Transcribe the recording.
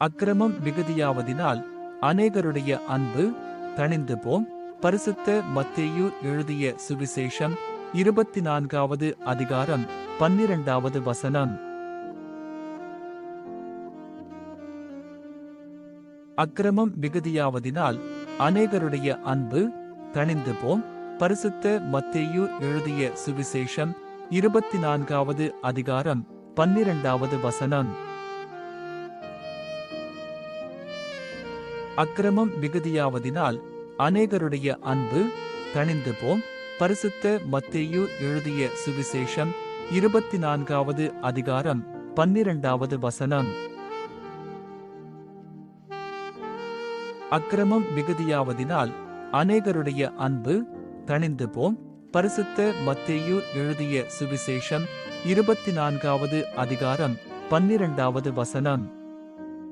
அக்கிரமம் மிகுதியாவதினால் அநேகருடைய அன்பு தணிந்து போம் பரிசுத்த மத்தேயு எழுதிய சுவிசேஷம் இருபத்தி நான்காவது அதிகாரம் பன்னிரண்டாவது வசனம். அக்கிரமம் மிகுதியாவதினால் அநேகருடைய அன்பு தணிந்து போம் பரிசுத்த மத்தேயு எழுதிய சுவிசேஷம் இருபத்தி நான்காவது அதிகாரம் பன்னிரண்டாவது வசனம். அக்கிரமம் மிகுதியாவதினால் அநேகருடைய அன்பு தணிந்து போம் பரிசுத்த மத்தேயு எழுதிய சுவிசேஷம் இருபத்தி நான்காவது அதிகாரம் பன்னிரண்டாவது வசனம். அக்கிரமம் மிகுதியாவதினால் அநேகருடைய அன்பு தணிந்து போம் பரிசுத்த மத்தேயு எழுதிய சுவிசேஷம் இருபத்தி நான்காவது அதிகாரம் பன்னிரண்டாவது வசனம்.